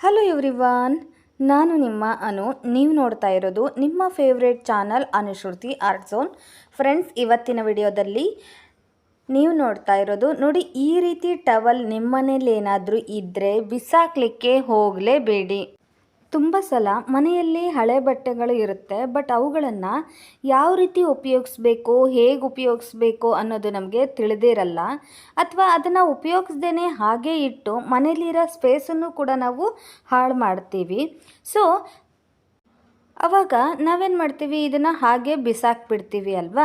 Hello everyone ನಾನು ನಿಮ್ಮ ಅನು. ನೀವು ನೋಡ್ತಾ ಇರೋದು ನಿಮ್ಮ favourite channel Anushruti art zone friends ಇವತ್ತಿನ ವಿಡಿಯೋದಲ್ಲಿ ನೀವು ನೋಡ್ತಾ ಇರೋದು ನೋಡಿ, ಈ ರೀತಿ ಟವಲ್ ನಿಮ್ಮನೇಲಿ ಏನಾದರೂ ಇದ್ದರೆ ಬಿಸಾಕ್ಲಿಕ್ಕೆ ಹೋಗಲೇಬೇಡಿ. ತುಂಬ ಸಲ ಮನೆಯಲ್ಲಿ ಹಳೆ ಬಟ್ಟೆಗಳು ಇರುತ್ತೆ ಬಟ್ ಅವುಗಳನ್ನು ಯಾವ ರೀತಿ ಉಪಯೋಗಿಸ್ಬೇಕು, ಹೇಗೆ ಉಪಯೋಗಿಸ್ಬೇಕು ಅನ್ನೋದು ನಮಗೆ ತಿಳಿದಿರಲ್ಲ ಅಥವಾ ಅದನ್ನು ಉಪಯೋಗಿಸ್ದೇ ಹಾಗೆ ಇಟ್ಟು ಮನೇಲಿರೋ ಸ್ಪೇಸನ್ನು ಕೂಡ ನಾವು ಹಾಳು ಮಾಡ್ತೀವಿ. ಸೊ ಅವಾಗ ನಾವೇನು ಮಾಡ್ತೀವಿ? ಇದನ್ನು ಹಾಗೆ ಬಿಸಾಕ್ಬಿಡ್ತೀವಿ ಅಲ್ವಾ?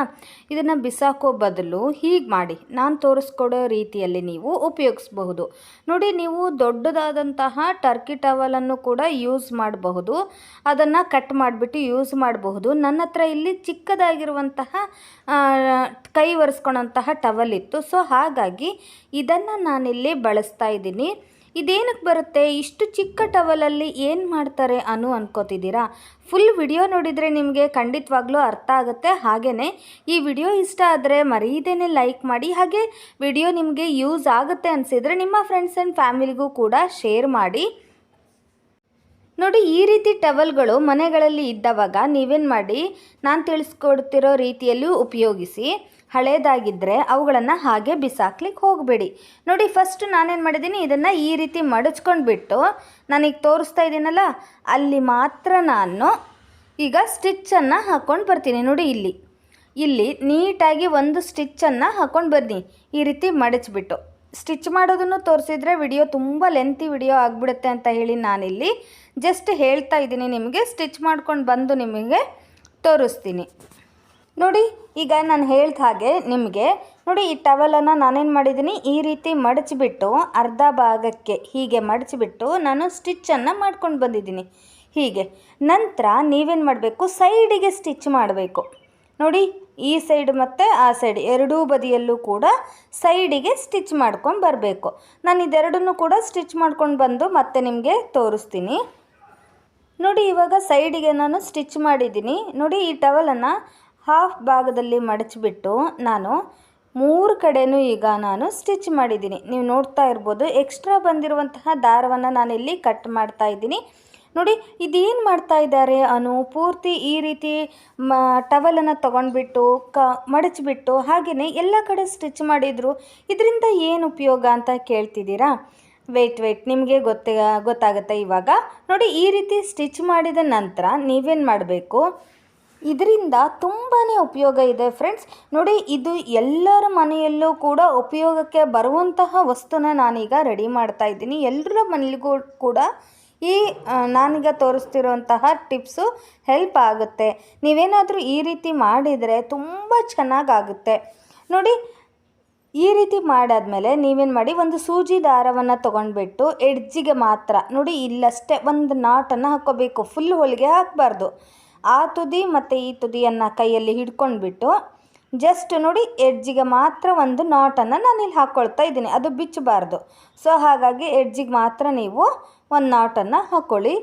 ಇದನ್ನು ಬಿಸಾಕೋ ಬದಲು ಹೀಗೆ ಮಾಡಿ. ನಾನು ತೋರಿಸ್ಕೊಡೋ ರೀತಿಯಲ್ಲಿ ನೀವು ಉಪಯೋಗಿಸ್ಬಹುದು. ನೋಡಿ, ನೀವು ದೊಡ್ಡದಾದಂತಹ ಟರ್ಕಿ ಟವಲನ್ನು ಕೂಡ ಯೂಸ್ ಮಾಡಬಹುದು. ಅದನ್ನು ಕಟ್ ಮಾಡಿಬಿಟ್ಟು ಯೂಸ್ ಮಾಡಬಹುದು. ನನ್ನ ಹತ್ರ ಇಲ್ಲಿ ಚಿಕ್ಕದಾಗಿರುವಂತಹ ಕೈ ಒರೆಸ್ಕೊಳಂತಹ ಟವಲ್ ಇತ್ತು. ಸೊ ಹಾಗಾಗಿ ಇದನ್ನು ನಾನಿಲ್ಲಿ ಬಳಸ್ತಾ ಇದ್ದೀನಿ. ಇದೇನಕ್ಕೆ ಬರುತ್ತೆ? ಇಷ್ಟು ಚಿಕ್ಕ ಟವಲಲ್ಲಿ ಏನು ಮಾಡ್ತಾರೆ ಅನು ಅನ್ಕೋತಿದ್ದೀರಾ? ಫುಲ್ ವಿಡಿಯೋ ನೋಡಿದರೆ ನಿಮಗೆ ಖಂಡಿತವಾಗ್ಲೂ ಅರ್ಥ ಆಗುತ್ತೆ. ಹಾಗೆಯೇ ಈ ವಿಡಿಯೋ ಇಷ್ಟ ಆದರೆ ಮರೀದೇನೆ ಲೈಕ್ ಮಾಡಿ, ಹಾಗೆ ವಿಡಿಯೋ ನಿಮಗೆ ಯೂಸ್ ಆಗುತ್ತೆ ಅನಿಸಿದರೆ ನಿಮ್ಮ ಫ್ರೆಂಡ್ಸ್ ಆ್ಯಂಡ್ ಫ್ಯಾಮಿಲಿಗೂ ಕೂಡ ಶೇರ್ ಮಾಡಿ. ನೋಡಿ, ಈ ರೀತಿ ಟವಲ್ಗಳು ಮನೆಗಳಲ್ಲಿ ಇದ್ದವಾಗ ನೀವೇನು ಮಾಡಿ? ನಾನು ತಿಳಿಸ್ಕೊಡ್ತಿರೋ ರೀತಿಯಲ್ಲೂ ಉಪಯೋಗಿಸಿ. ಹಳೇದಾಗಿದ್ದರೆ ಅವುಗಳನ್ನು ಹಾಗೆ ಬಿಸಾಕ್ಲಿಕ್ಕೆ ಹೋಗಬೇಡಿ. ನೋಡಿ ಫಸ್ಟ್ ನಾನೇನು ಮಾಡಿದ್ದೀನಿ, ಇದನ್ನು ಈ ರೀತಿ ಮಡಚ್ಕೊಂಡ್ಬಿಟ್ಟು ನಾನೀಗ ತೋರಿಸ್ತಾ ಇದ್ದೀನಲ್ಲ, ಅಲ್ಲಿ ಮಾತ್ರ ನಾನು ಈಗ ಸ್ಟಿಚ್ಚನ್ನು ಹಾಕ್ಕೊಂಡು ಬರ್ತೀನಿ. ನೋಡಿ ಇಲ್ಲಿ ಇಲ್ಲಿ ನೀಟಾಗಿ ಒಂದು ಸ್ಟಿಚ್ಚನ್ನು ಹಾಕ್ಕೊಂಡು ಬನ್ನಿ ಈ ರೀತಿ ಮಡಚ್ಬಿಟ್ಟು. ಸ್ಟಿಚ್ ಮಾಡೋದನ್ನು ತೋರಿಸಿದ್ರೆ ವಿಡಿಯೋ ತುಂಬ ಲೆಂತಿ ವಿಡಿಯೋ ಆಗಿಬಿಡುತ್ತೆ ಅಂತ ಹೇಳಿ ನಾನಿಲ್ಲಿ ಜಸ್ಟ್ ಹೇಳ್ತಾ ಇದ್ದೀನಿ ನಿಮಗೆ ಸ್ಟಿಚ್ ಮಾಡ್ಕೊಂಡು ಬಂದು ನಿಮಗೆ ತೋರಿಸ್ತೀನಿ. ನೋಡಿ, ಈಗ ನಾನು ಹೇಳ್ದ ಹಾಗೆ ನಿಮಗೆ, ನೋಡಿ ಈ ಟವಲನ್ನು ನಾನೇನು ಮಾಡಿದ್ದೀನಿ ಈ ರೀತಿ ಮಡಚಿಬಿಟ್ಟು, ಅರ್ಧ ಭಾಗಕ್ಕೆ ಹೀಗೆ ಮಡಚಿಬಿಟ್ಟು ನಾನು ಸ್ಟಿಚ್ಚನ್ನು ಮಾಡ್ಕೊಂಡು ಬಂದಿದ್ದೀನಿ ಹೀಗೆ. ನಂತರ ನೀವೇನು ಮಾಡಬೇಕು ಸೈಡಿಗೆ ಸ್ಟಿಚ್ ಮಾಡಬೇಕು. ನೋಡಿ, ಈ ಸೈಡ್ ಮತ್ತು ಆ ಸೈಡ್ ಎರಡೂ ಬದಿಯಲ್ಲೂ ಕೂಡ ಸೈಡಿಗೆ ಸ್ಟಿಚ್ ಮಾಡ್ಕೊಂಡು ಬರಬೇಕು. ನಾನು ಇದೆರಡನ್ನೂ ಕೂಡ ಸ್ಟಿಚ್ ಮಾಡ್ಕೊಂಡು ಬಂದು ಮತ್ತೆ ನಿಮಗೆ ತೋರಿಸ್ತೀನಿ. ನೋಡಿ, ಇವಾಗ ಸೈಡಿಗೆ ನಾನು ಸ್ಟಿಚ್ ಮಾಡಿದ್ದೀನಿ ನೋಡಿ, ಈ ಟವಲನ್ನು ಹಾಫ್ ಭಾಗದಲ್ಲಿ ಮಡಚಿಬಿಟ್ಟು ನಾನು ಮೂರು ಕಡೆಯೂ ಈಗ ನಾನು ಸ್ಟಿಚ್ ಮಾಡಿದ್ದೀನಿ. ನೀವು ನೋಡ್ತಾ ಇರ್ಬೋದು, ಎಕ್ಸ್ಟ್ರಾ ಬಂದಿರುವಂತಹ ದಾರವನ್ನು ನಾನಿಲ್ಲಿ ಕಟ್ ಮಾಡ್ತಾ ಇದ್ದೀನಿ. ನೋಡಿ, ಇದೇನು ಮಾಡ್ತಾ ಇದ್ದಾರೆ ಅನು? ಪೂರ್ತಿ ಈ ರೀತಿ ಮ, ಟವಲನ್ನು ತೊಗೊಂಡ್ಬಿಟ್ಟು, ಕ, ಮಡಚಿಬಿಟ್ಟು ಹಾಗೆಯೇ ಎಲ್ಲ ಕಡೆ ಸ್ಟಿಚ್ ಮಾಡಿದರು. ಇದರಿಂದ ಏನು ಉಪಯೋಗ ಅಂತ ಕೇಳ್ತಿದ್ದೀರಾ? ವೆಯ್ಟ್ ವೆಯ್ಟ್ ನಿಮಗೆ ಗೊತ್ತ, ಗೊತ್ತಾಗುತ್ತೆ ಇವಾಗ. ನೋಡಿ, ಈ ರೀತಿ ಸ್ಟಿಚ್ ಮಾಡಿದ ನಂತರ ನೀವೇನು ಮಾಡಬೇಕು? ಇದರಿಂದ ತುಂಬಾ ಉಪಯೋಗ ಇದೆ ಫ್ರೆಂಡ್ಸ್ ನೋಡಿ, ಇದು ಎಲ್ಲರ ಮನೆಯಲ್ಲೂ ಕೂಡ ಉಪಯೋಗಕ್ಕೆ ಬರುವಂತಹ ವಸ್ತುನ ನಾನೀಗ ರೆಡಿ ಮಾಡ್ತಾ ಇದ್ದೀನಿ. ಎಲ್ಲರ ಮನೆಗೂ ಕೂಡ ಈ ನಾನೀಗ ತೋರಿಸ್ತಿರುವಂತಹ ಟಿಪ್ಸು ಹೆಲ್ಪ್ ಆಗುತ್ತೆ. ನೀವೇನಾದರೂ ಈ ರೀತಿ ಮಾಡಿದರೆ ತುಂಬ ಚೆನ್ನಾಗಾಗುತ್ತೆ. ನೋಡಿ, ಈ ರೀತಿ ಮಾಡಾದಮೇಲೆ ನೀವೇನು ಮಾಡಿ, ಒಂದು ಸೂಜಿ ದಾರವನ್ನು ತೊಗೊಂಡ್ಬಿಟ್ಟು ಎಡ್ಜಿಗೆ ಮಾತ್ರ, ನೋಡಿ ಇಲ್ಲಷ್ಟೇ, ಒಂದು ನಾಟನ್ನು ಹಾಕ್ಕೋಬೇಕು ಫುಲ್ ಹೊಲಿಗೆ ಹಾಕಬಾರ್ದು. ಆ ತುದಿ ಮತ್ತು ಈ ತುದಿಯನ್ನು ಕೈಯಲ್ಲಿ ಹಿಡ್ಕೊಂಡ್ಬಿಟ್ಟು ಜಸ್ಟ್ ನೋಡಿ ಎಡ್ಜಿಗೆ ಮಾತ್ರ ಒಂದು ನಾಟನ್ನು ನಾನಿಲ್ಲಿ ಹಾಕ್ಕೊಳ್ತಾ ಇದ್ದೀನಿ. ಅದು ಬಿಚ್ಚಬಾರ್ದು. ಸೊ ಹಾಗಾಗಿ ಎಡ್ಜಿಗೆ ಮಾತ್ರ ನೀವು ಒಂದು ನಾಟನ್ನು ಹಾಕ್ಕೊಳ್ಳಿ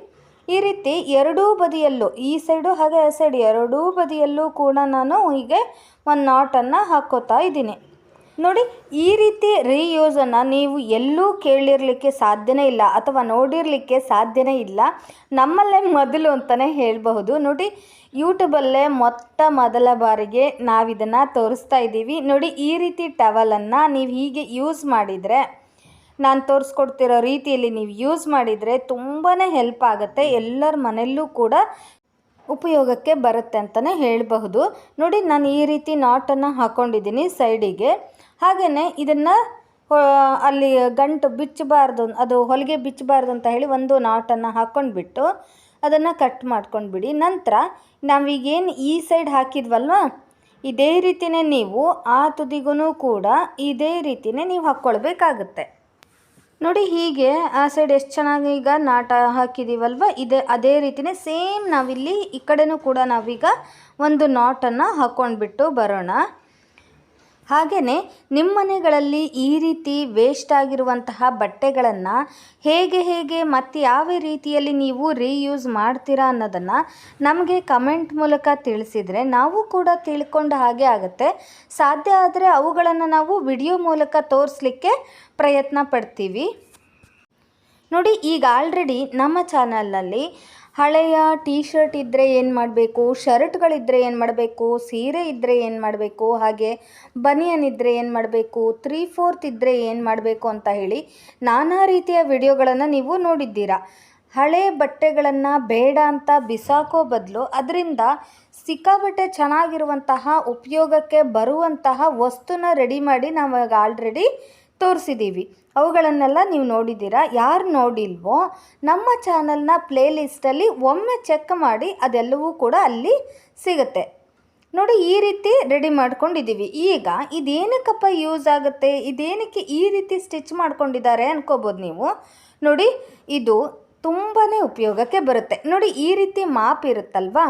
ಈ ರೀತಿ ಎರಡೂ ಬದಿಯಲ್ಲೂ, ಈ ಸೈಡು ಹಾಗೆ ಆ ಸೈಡ್ ಎರಡೂ ಬದಿಯಲ್ಲೂ ಕೂಡ ನಾನು ಹೀಗೆ ಒಂದು ನಾಟನ್ನು ಹಾಕ್ಕೋತಾ ಇದ್ದೀನಿ. ನೋಡಿ, ಈ ರೀತಿ ರೀಯೂಸನ್ನು ನೀವು ಎಲ್ಲೂ ಕೇಳಿರಲಿಕ್ಕೆ ಸಾಧ್ಯನೇ ಇಲ್ಲ ಅಥವಾ ನೋಡಿರಲಿಕ್ಕೆ ಸಾಧ್ಯನೇ ಇಲ್ಲ. ನಮ್ಮಲ್ಲೇ ಮೊದಲು ಅಂತಲೇ ಹೇಳಬಹುದು. ನೋಡಿ ಯೂಟ್ಯೂಬಲ್ಲೇ ಮೊತ್ತ ಮೊದಲ ಬಾರಿಗೆ ನಾವಿದನ್ನು ತೋರಿಸ್ತಾ ಇದ್ದೀವಿ. ನೋಡಿ, ಈ ರೀತಿ ಟವಲನ್ನು ನೀವು ಹೀಗೆ ಯೂಸ್ ಮಾಡಿದರೆ, ನಾನು ತೋರಿಸ್ಕೊಡ್ತಿರೋ ರೀತಿಯಲ್ಲಿ ನೀವು ಯೂಸ್ ಮಾಡಿದರೆ ತುಂಬಾ ಹೆಲ್ಪ್ ಆಗುತ್ತೆ. ಎಲ್ಲರ ಮನೆಯಲ್ಲೂ ಕೂಡ ಉಪಯೋಗಕ್ಕೆ ಬರುತ್ತೆ ಅಂತಲೇ ಹೇಳಬಹುದು. ನೋಡಿ, ನಾನು ಈ ರೀತಿ ನಾಟನ್ನು ಹಾಕ್ಕೊಂಡಿದ್ದೀನಿ ಸೈಡಿಗೆ ಹಾಗೆಯೇ ಇದನ್ನು ಅಲ್ಲಿ ಗಂಟು ಬಿಚ್ಚಬಾರ್ದು, ಅದು ಹೊಲಿಗೆ ಬಿಚ್ಚಬಾರ್ದು ಅಂತ ಹೇಳಿ ಒಂದು ನಾಟನ್ನು ಹಾಕ್ಕೊಂಡ್ಬಿಟ್ಟು ಅದನ್ನು ಕಟ್ ಮಾಡ್ಕೊಂಡ್ಬಿಡಿ. ನಂತರ ನಾವೀಗೇನು ಈ ಸೈಡ್ ಹಾಕಿದ್ವಲ್ವ? ಇದೇ ರೀತಿಯೇ ನೀವು ಆ ತುದಿಗೂ ಕೂಡ ಇದೇ ರೀತಿಯೇ ನೀವು ಹಾಕ್ಕೊಳ್ಬೇಕಾಗುತ್ತೆ. ನೋಡಿ ಹೀಗೆ ಆ ಸೈಡ್ ಎಷ್ಟು ಚೆನ್ನಾಗಿ ಈಗ ನಾಟ ಹಾಕಿದ್ದೀವಲ್ವ ಇದೇ, ಅದೇ ರೀತಿಯೇ ಸೇಮ್ ನಾವಿಲ್ಲಿ ಈ ಕಡೆನೂ ಕೂಡ ನಾವೀಗ ಒಂದು ನಾಟನ್ನು ಹಾಕ್ಕೊಂಡ್ಬಿಟ್ಟು ಬರೋಣ. ಹಾಗೆಯೇ ನಿಮ್ಮ ಮನೆಗಳಲ್ಲಿ ಈ ರೀತಿ ವೇಸ್ಟ್ ಆಗಿರುವಂತಹ ಬಟ್ಟೆಗಳನ್ನು ಹೇಗೆ ಹೇಗೆ ಮತ್ತು ಯಾವ ರೀತಿಯಲ್ಲಿ ನೀವು ರೀಯೂಸ್ ಮಾಡ್ತೀರಾ ಅನ್ನೋದನ್ನು ನಮಗೆ ಕಮೆಂಟ್ ಮೂಲಕ ತಿಳಿಸಿದರೆ ನಾವು ಕೂಡ ತಿಳ್ಕೊಂಡ ಹಾಗೆ ಆಗುತ್ತೆ. ಸಾಧ್ಯ ಆದರೆ ಅವುಗಳನ್ನು ನಾವು ವಿಡಿಯೋ ಮೂಲಕ ತೋರಿಸ್ಲಿಕ್ಕೆ ಪ್ರಯತ್ನ ಪಡ್ತೀವಿ. ನೋಡಿ, ಈಗ ಆಲ್ರೆಡಿ ನಮ್ಮ ಚಾನಲ್ನಲ್ಲಿ ಹಳೆಯ ಟೀ ಶರ್ಟ್ ಇದ್ದರೆ ಏನು ಮಾಡಬೇಕು? ಶರ್ಟ್ಗಳಿದ್ದರೆ ಏನು ಮಾಡಬೇಕು? ಸೀರೆ ಇದ್ದರೆ ಏನು ಮಾಡಬೇಕು? ಹಾಗೆ ಬನಿಯನ್ ಇದ್ದರೆ ಏನು ಮಾಡಬೇಕು? ತ್ರೀ ಫೋರ್ತ್ ಇದ್ದರೆ ಏನು ಮಾಡಬೇಕು ಅಂತ ಹೇಳಿ ನಾನಾ ರೀತಿಯ ವಿಡಿಯೋಗಳನ್ನು ನೀವು ನೋಡಿದ್ದೀರಾ. ಹಳೆ ಬಟ್ಟೆಗಳನ್ನು ಬೇಡ ಅಂತ ಬಿಸಾಕೋ ಬದಲು ಅದರಿಂದ ಸಿಕ್ಕಾಬಟ್ಟೆ ಚೆನ್ನಾಗಿರುವಂತಹ, ಉಪಯೋಗಕ್ಕೆ ಬರುವಂತಹ ವಸ್ತುನ ರೆಡಿ ಮಾಡಿ ನಾವು ಆಲ್ರೆಡಿ ತೋರಿಸಿದ್ದೀವಿ ಅವುಗಳನ್ನೆಲ್ಲ ನೀವು ನೋಡಿದ್ದೀರಾ? ಯಾರು ನೋಡಿಲ್ವೋ, ನಮ್ಮ ಚಾನಲ್ನ ಪ್ಲೇಲಿಸ್ಟಲ್ಲಿ ಒಮ್ಮೆ ಚೆಕ್ ಮಾಡಿ ಅದೆಲ್ಲವೂ ಕೂಡ ಅಲ್ಲಿ ಸಿಗುತ್ತೆ. ನೋಡಿ, ಈ ರೀತಿ ರೆಡಿ ಮಾಡ್ಕೊಂಡಿದ್ದೀವಿ. ಈಗ ಇದೇನಕ್ಕಪ್ಪ ಯೂಸ್ ಆಗುತ್ತೆ? ಇದೇನಕ್ಕೆ ಈ ರೀತಿ ಸ್ಟಿಚ್ ಮಾಡ್ಕೊಂಡಿದ್ದಾರೆ ಅನ್ಕೋಬೋದು ನೀವು? ನೋಡಿ, ಇದು ತುಂಬಾ ಉಪಯೋಗಕ್ಕೆ ಬರುತ್ತೆ. ನೋಡಿ, ಈ ರೀತಿ ಮಾಪ್ ಇರುತ್ತಲ್ವಾ?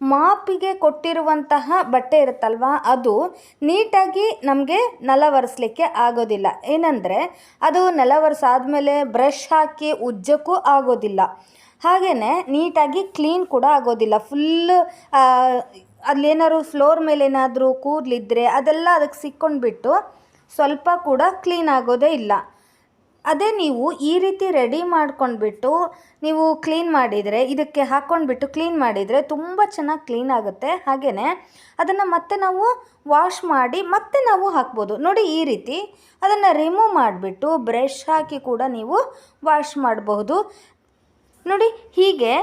ಮಾಪಿಗೆ ಕೊಟ್ಟಿರುವಂತಹ ಬಟ್ಟೆ ಇರುತ್ತಲ್ವಾ? ಅದು ನೀಟಾಗಿ ನಮಗೆ ನೆಲ ಒರೆಸ್ಲಿಕ್ಕೆ ಆಗೋದಿಲ್ಲ. ಏನಂದರೆ, ಅದು ನೆಲ ಒರೆಸಾದ್ಮೇಲೆ ಬ್ರಷ್ ಹಾಕಿ ಉಜ್ಜಕ್ಕೂ ಆಗೋದಿಲ್ಲ. ಹಾಗೆಯೇ ನೀಟಾಗಿ ಕ್ಲೀನ್ ಕೂಡ ಆಗೋದಿಲ್ಲ. ಫುಲ್ ಅಲ್ಲೇನಾದ್ರು ಫ್ಲೋರ್ ಮೇಲೆ ಏನಾದರೂ ಕೂದಲಿದ್ರೆ ಅದೆಲ್ಲ ಅದಕ್ಕೆ ಸಿಕ್ಕೊಂಡ್ಬಿಟ್ಟು ಸ್ವಲ್ಪ ಕೂಡ ಕ್ಲೀನ್ ಆಗೋದೇ ಇಲ್ಲ. ಅದೇ ನೀವು ಈ ರೀತಿ ರೆಡಿ ಮಾಡ್ಕೊಂಡ್ಬಿಟ್ಟು ನೀವು ಕ್ಲೀನ್ ಮಾಡಿದರೆ, ಇದಕ್ಕೆ ಹಾಕ್ಕೊಂಡ್ಬಿಟ್ಟು ಕ್ಲೀನ್ ಮಾಡಿದರೆ ತುಂಬ ಚೆನ್ನಾಗಿ ಕ್ಲೀನ್ ಆಗುತ್ತೆ. ಹಾಗೆಯೇ ಅದನ್ನು ಮತ್ತೆ ನಾವು ವಾಶ್ ಮಾಡಿ ಮತ್ತೆ ನಾವು ಹಾಕ್ಬೋದು. ನೋಡಿ ಈ ರೀತಿ ಅದನ್ನು ರಿಮೂವ್ ಮಾಡಿಬಿಟ್ಟು ಬ್ರಷ್ ಹಾಕಿ ಕೂಡ ನೀವು ವಾಶ್ ಮಾಡಬಹುದು. ನೋಡಿ ಹೀಗೆ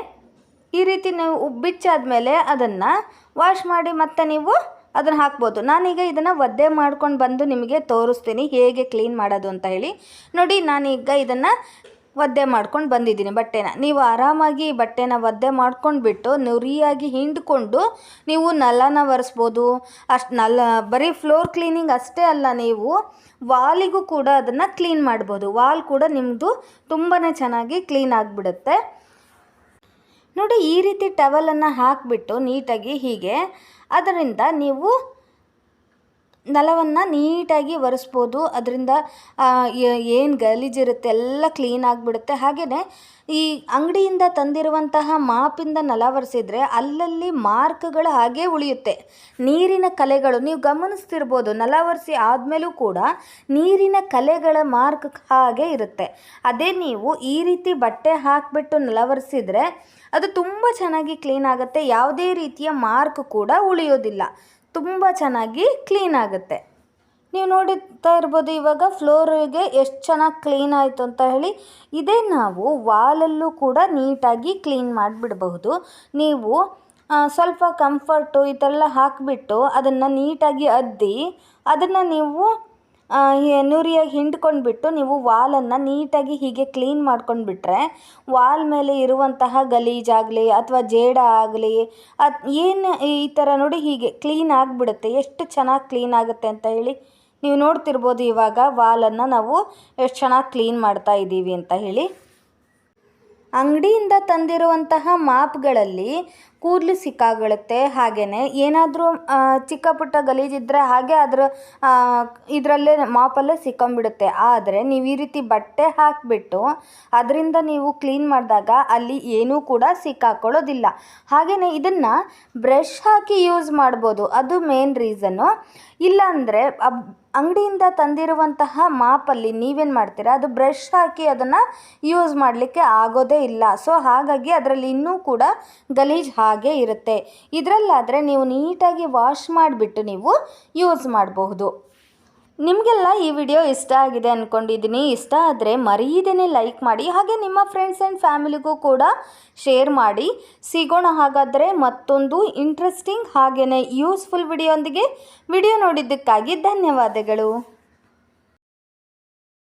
ಈ ರೀತಿ ನೀವು ಬಿಚ್ಚಾದ್ಮೇಲೆ ಅದನ್ನು ವಾಶ್ ಮಾಡಿ ಮತ್ತೆ ನೀವು ಅದನ್ನು ಹಾಕ್ಬೋದು. ನಾನೀಗ ಇದನ್ನು ಒದ್ದೆ ಮಾಡ್ಕೊಂಡು ಬಂದು ನಿಮಗೆ ತೋರಿಸ್ತೀನಿ. ಹೇಗೆ ಕ್ಲೀನ್ ಮಾಡೋದು ಅಂತ ಹೇಳಿ. ನೋಡಿ, ನಾನೀಗ ಇದನ್ನು ಒದ್ದೆ ಮಾಡ್ಕೊಂಡು ಬಂದಿದ್ದೀನಿ ಬಟ್ಟೆನ. ನೀವು ಆರಾಮಾಗಿ ಬಟ್ಟೆನ ಒದ್ದೆ ಮಾಡ್ಕೊಂಡ್ಬಿಟ್ಟು, ನುರಿಯಾಗಿ ಹಿಂಡ್ಕೊಂಡು ನೀವು ನೆಲನ ಒರೆಸ್ಬೋದು. ಅಷ್ಟು ನಲ್ಲ, ಬರೀ ಫ್ಲೋರ್ ಕ್ಲೀನಿಂಗ್ ಅಷ್ಟೇ ಅಲ್ಲ, ನೀವು ವಾಲಿಗೂ ಕೂಡ ಅದನ್ನು ಕ್ಲೀನ್ ಮಾಡ್ಬೋದು. ವಾಲ್ ಕೂಡ ನಿಮ್ಮದು ತುಂಬಾ ಚೆನ್ನಾಗಿ ಕ್ಲೀನ್ ಆಗಿಬಿಡುತ್ತೆ. ನೋಡಿ ಈ ರೀತಿ ಟವೆಲನ್ನು ಹಾಕಿಬಿಟ್ಟು ನೀಟಾಗಿ ಹೀಗೆ ಅದರಿಂದ ನೀವು ನೆಲವನ್ನು ನೀಟಾಗಿ ಒರೆಸ್ಬೋದು. ಅದರಿಂದ ಏನು ಗಲೀಜಿರುತ್ತೆ ಎಲ್ಲ ಕ್ಲೀನ್ ಆಗಿಬಿಡುತ್ತೆ. ಹಾಗೆಯೇ ಈ ಅಂಗಡಿಯಿಂದ ತಂದಿರುವಂತಹ ಮಾಪಿಂದ ನೆಲ ಒರೆಸಿದರೆ ಅಲ್ಲಲ್ಲಿ ಮಾರ್ಕ್ಗಳು ಹಾಗೇ ಉಳಿಯುತ್ತೆ. ನೀರಿನ ಕಲೆಗಳು, ನೀವು ಗಮನಿಸ್ತಿರ್ಬೋದು, ನೆಲ ಒರೆಸಿ ಆದಮೇಲೂ ಕೂಡ ನೀರಿನ ಕಲೆಗಳ ಮಾರ್ಕ್ ಹಾಗೆ ಇರುತ್ತೆ. ಅದೇ ನೀವು ಈ ರೀತಿ ಬಟ್ಟೆ ಹಾಕಿಬಿಟ್ಟು ನೆಲ ಒರೆಸಿದರೆ ಅದು ತುಂಬ ಚೆನ್ನಾಗಿ ಕ್ಲೀನ್ ಆಗುತ್ತೆ. ಯಾವುದೇ ರೀತಿಯ ಮಾರ್ಕ್ ಕೂಡ ಉಳಿಯೋದಿಲ್ಲ. ತುಂಬ ಚೆನ್ನಾಗಿ ಕ್ಲೀನ್ ಆಗುತ್ತೆ. ನೀವು ನೋಡುತ್ತಾ ಇರ್ಬೋದು ಇವಾಗ ಫ್ಲೋರಿಗೆ ಎಷ್ಟು ಚೆನ್ನಾಗಿ ಕ್ಲೀನ್ ಆಯಿತು ಅಂತ ಹೇಳಿ, ಇದೇ ನಾವು ವಾಲಲ್ಲೂ ಕೂಡ ನೀಟಾಗಿ ಕ್ಲೀನ್ ಮಾಡಿಬಿಡಬಹುದು. ನೀವು ಸ್ವಲ್ಪ ಕಂಫರ್ಟು ಈ ಥರ ಎಲ್ಲ ಹಾಕಿಬಿಟ್ಟು ಅದನ್ನು ನೀಟಾಗಿ ಅದ್ದಿ, ಅದನ್ನು ನೀವು ನುರಿಯಾಗಿ ಹಿಂಡ್ಕೊಂಡ್ಬಿಟ್ಟು ನೀವು ವಾಲನ್ನು ನೀಟಾಗಿ ಹೀಗೆ ಕ್ಲೀನ್ ಮಾಡ್ಕೊಂಡ್ಬಿಟ್ರೆ ವಾಲ್ ಮೇಲೆ ಇರುವಂತಹ ಗಲೀಜಾಗಲಿ ಅಥವಾ ಜೇಡ ಆಗಲಿ, ಅದು ಏನು ಈ ಥರ ನೋಡಿ ಹೀಗೆ ಕ್ಲೀನ್ ಆಗಿಬಿಡುತ್ತೆ, ಎಷ್ಟು ಚೆನ್ನಾಗಿ ಕ್ಲೀನ್ ಆಗುತ್ತೆ ಅಂತ ಹೇಳಿ ನೀವು ನೋಡ್ತಿರ್ಬೋದು ಇವಾಗ ವಾಲನ್ನು ನಾವು ಎಷ್ಟು ಚೆನ್ನಾಗಿ ಕ್ಲೀನ್ ಮಾಡ್ತಾ ಇದ್ದೀವಿ ಅಂತ ಹೇಳಿ. ಅಂಗಡಿಯಿಂದ ತಂದಿರುವಂತಹ ಮಾಪ್ಗಳಲ್ಲಿ ಕೂದಲು ಸಿಕ್ಕಾಗಳುತ್ತೆ ಹಾಗೆಯೇ ಏನಾದರೂ ಚಿಕ್ಕ ಪುಟ್ಟ ಗಲೀಜಿದ್ದರೆ ಹಾಗೆ ಅದರ ಇದರಲ್ಲೇ ಮಾಪಲ್ಲೇ ಸಿಕ್ಕೊಂಬಿಡುತ್ತೆ ಆದರೆ ನೀವು ಈ ರೀತಿ ಬಟ್ಟೆ ಹಾಕಿಬಿಟ್ಟು ಅದರಿಂದ ನೀವು ಕ್ಲೀನ್ ಮಾಡಿದಾಗ ಅಲ್ಲಿ ಏನೂ ಕೂಡ ಸಿಕ್ಕಾಕೊಳ್ಳೋದಿಲ್ಲ. ಹಾಗೆಯೇ ಇದನ್ನು ಬ್ರಷ್ ಹಾಕಿ ಯೂಸ್ ಮಾಡ್ಬೋದು. ಅದು ಮೇನ್ ರೀಸನ್ನು. ಇಲ್ಲಾಂದರೆ ಅಂಗಡಿಯಿಂದ ತಂದಿರುವಂತಹ ಮಾಪಲ್ಲಿ ನೀವೇನು ಮಾಡ್ತೀರಾ? ಅದು ಬ್ರಷ್ ಹಾಕಿ ಅದನ್ನು ಯೂಸ್ ಮಾಡಲಿಕ್ಕೆ ಆಗೋದೇ ಇಲ್ಲ. ಸೊ ಹಾಗಾಗಿ ಅದರಲ್ಲಿ ಇನ್ನೂ ಕೂಡ ಗಲೀಜು ಹಾಗೆ ಇರುತ್ತೆ. ಇದರಲ್ಲಾದರೆ ನೀವು ನೀಟಾಗಿ ವಾಶ್ ಮಾಡಿಬಿಟ್ಟು ನೀವು ಯೂಸ್ ಮಾಡಬಹುದು. ನಿಮಗೆಲ್ಲ ಈ ವಿಡಿಯೋ ಇಷ್ಟ ಆಗಿದೆ ಅಂದ್ಕೊಂಡಿದ್ದೀನಿ ಇಷ್ಟ ಆದರೆ ಮರೀದೇನೆ ಲೈಕ್ ಮಾಡಿ, ಹಾಗೆ ನಿಮ್ಮ ಫ್ರೆಂಡ್ಸ್ ಆ್ಯಂಡ್ ಫ್ಯಾಮಿಲಿಗೂ ಕೂಡ ಶೇರ್ ಮಾಡಿ. ಸಿಗೋಣ ಹಾಗಾದರೆ ಮತ್ತೊಂದು ಇಂಟ್ರೆಸ್ಟಿಂಗ್ ಹಾಗೆಯೇ ಯೂಸ್ಫುಲ್ ವಿಡಿಯೋಂದಿಗೆ ವಿಡಿಯೋ ನೋಡಿದ್ದಕ್ಕಾಗಿ ಧನ್ಯವಾದಗಳು.